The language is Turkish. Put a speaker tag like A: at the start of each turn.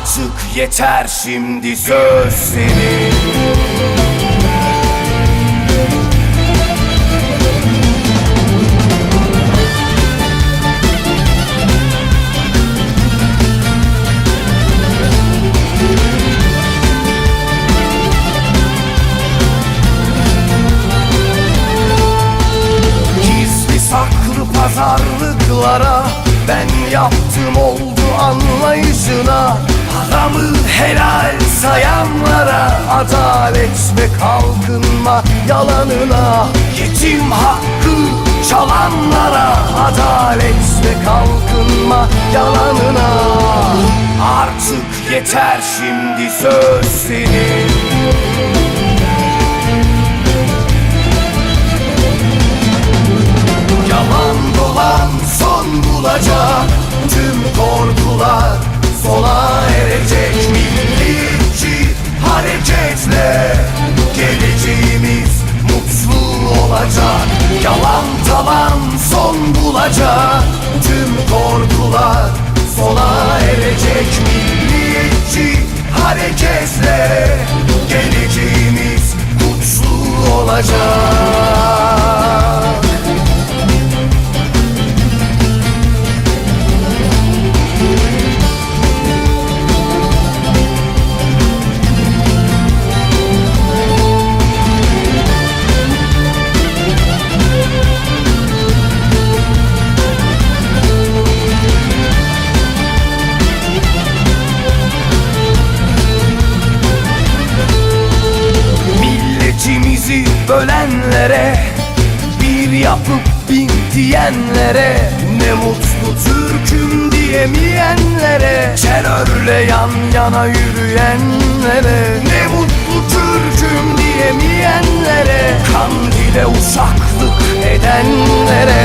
A: Artık yeter şimdi söz senin. Gizli saklı pazarlıklara Ben yaptım oldu Haramı helal sayanlara Adalet ve kalkınma yalanına Yetim hakkı çalanlara Adalet ve kalkınma yalanına. Artık yeter şimdi söz senin olacak Yalan talan son bulacak. Tüm korkular sona erecek. Milliyetçi hareketle Geleceğimiz mutlu olacak Milletimizi bölenlere Bir yapıp bin diyenlere Ne mutlu Türk'üm diyemeyenlere Terörle yan yana yürüyenlere Ne mutlu Türk'üm diyemeyenlere Kandile uşaklık edenlere